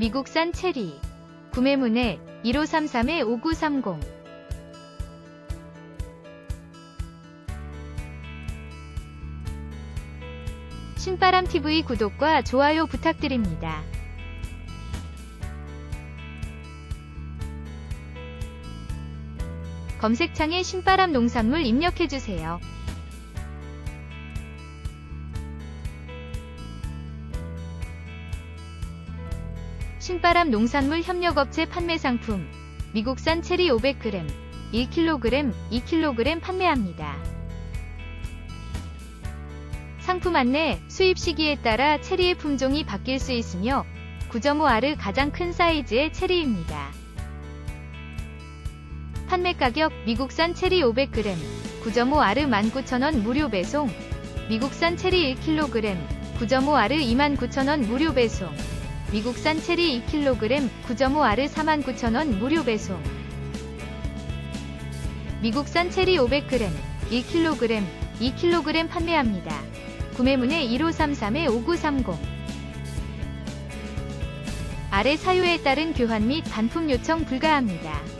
미국산 체리. 구매문의 1533-5930. 신바람TV 구독과 좋아요 부탁드립니다. 검색창에 신바람 농산물 입력해주세요. 신바람 농산물 협력업체 판매 상품 미국산 체리 500g 1kg 2kg 판매합니다. 상품 안내 수입 시기에 따라 체리의 품종이 바뀔 수 있으며 9.5알의 가장 큰 사이즈의 체리입니다. 판매 가격 미국산 체리 500g 9.5알의 19,000원 무료 배송 미국산 체리 1kg 9.5알의 29,000원 무료 배송 미국산 체리 2kg 9.5알의 49,000원 무료 배송 미국산 체리 500g 1kg 2kg 판매합니다. 구매문의 1533-5930 아래 사유에 따른 교환 및 반품 요청 불가합니다.